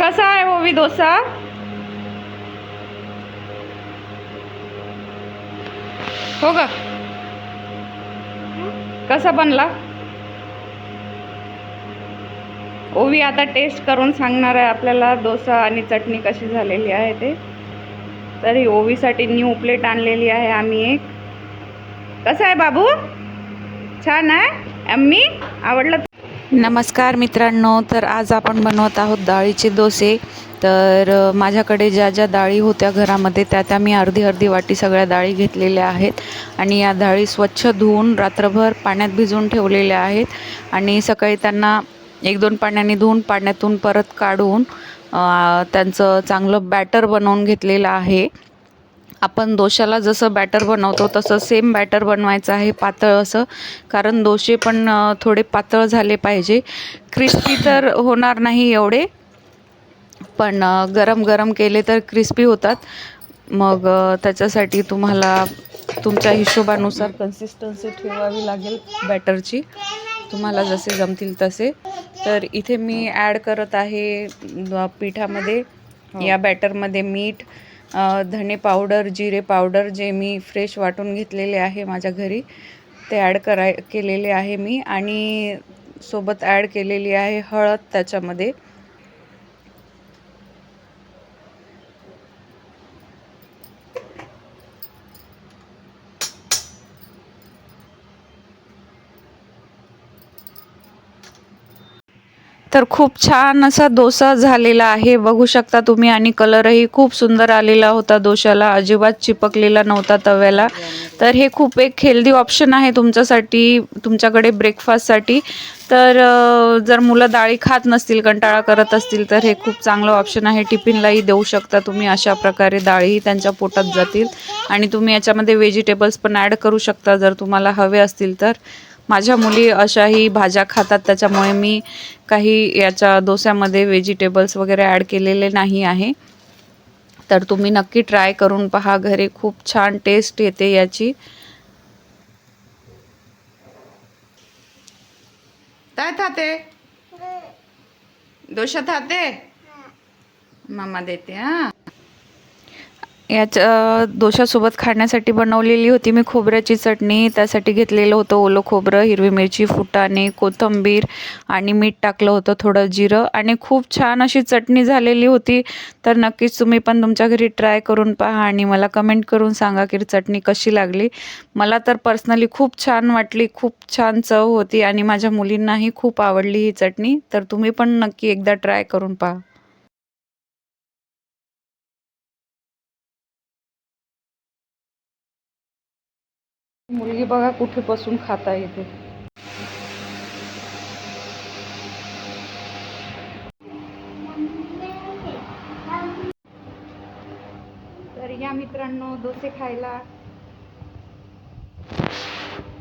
कसा आहे ओवी डोसा? हो ग कसा बनला? ओवी आता टेस्ट करून सांगणार आहे आपल्याला डोसा आणि चटणी कशी झालेली आहे ते. तरी ओवीसाठी न्यू प्लेट आणलेली आहे आम्ही एक. कसं आहे बाबू? छान आहे? अम्मी आवडलं नमस्कार मित्रांनो तर आज आपण बनवत आहोत डाळीचे डोसे. तर माझ्याकडे ज्या ज्या डाळी होत्या घरामध्ये त्या त्या मी अर्धी अर्धी वाटी सगळ्या डाळी घेतलेल्या आहेत. आणि या डाळी स्वच्छ धुवून रात्रभर पाण्यात भिजवून ठेवलेल्या आहेत. आणि सकाळी त्यांना एक दोन पाण्याने धुवून पाण्यातून परत काढून त्यांचं चांगलं बॅटर बनवून घेतलेलं आहे. आपण दोशाला जसं बॅटर बनवतो तसं सेम बॅटर बनवायचं आहे पातळ असं. कारण दोशे पण थोडे पातळ झाले पाहिजे. क्रिस्पी तर होणार नाही एवढे. पण गरम गरम केले तर क्रिस्पी होतात. मग त्याच्यासाठी तुम्हाला तुमच्या हिशोबानुसार कन्सिस्टन्सी ठेवावी लागेल बॅटरची तुम्हाला जसे जमतील तसे. तर इथे मी ॲड करत आहे पिठामध्ये. या बॅटरमध्ये मीठ धणे पावडर जिरे पावडर जे मी फ्रेश वाटून घेतलेले आहे माझ्या घरी ते ॲड कराय केलेले आहे मी आणि सोबत ॲड केलेली आहे हळद त्याच्यामध्ये. तर खूप छान असा डोसा झालेला आहे. बघू शकता तुम्ही. आणि कलरही खूप सुंदर आलेला होता डोशाला अजिबात चिपकलेला नव्हता तव्याला. तर हे खूप एक हेल्दी ऑप्शन आहे तुमच्यासाठी तुमच्याकडे ब्रेकफास्टसाठी तर जर मुलं डाळी खात नसतील कंटाळा करत असतील तर हे खूप चांगलं ऑप्शन आहे. टिफिनलाही देऊ शकता तुम्ही. अशा प्रकारे डाळीही त्यांच्या पोटात जातील. आणि तुम्ही याच्यामध्ये व्हेजिटेबल्स पण ॲड करू शकता जर तुम्हाला हवे असतील तर. माझ्या मुली अशाही भाज्या खातात त्याच्यामुळे मी काही याच्या डोस्यामध्ये व्हेजिटेबल्स वगैरे ॲड केलेले नाही आहे. तर तुम्ही नक्की ट्राय करून पहा घरी खूप छान टेस्ट येते याची. काय थाते? डोशा थाते? मामा देते हा. याच्या दोशासोबत खाण्यासाठी बनवलेली होती मी खोबऱ्याची चटणी. त्यासाठी घेतलेलं होतं ओलं खोबरं हिरवी मिरची फुटाणे कोथिंबीर आणि मीठ टाकलं होतं थोडं जिरं. आणि खूप छान अशी चटणी झालेली होती. तर नक्कीच तुम्ही पण तुमच्या घरी ट्राय करून पहा आणि मला कमेंट करून सांगा की चटणी कशी लागली. मला तर पर्सनली खूप छान वाटली खूप छान चव होती आणि माझ्या मुलींनाही खूप आवडली ही चटणी. तर तुम्ही पण नक्की एकदा ट्राय करून पहा. मुलगी बघा कुठे बसून खाता येते तर या मित्रांनो डोसे खायला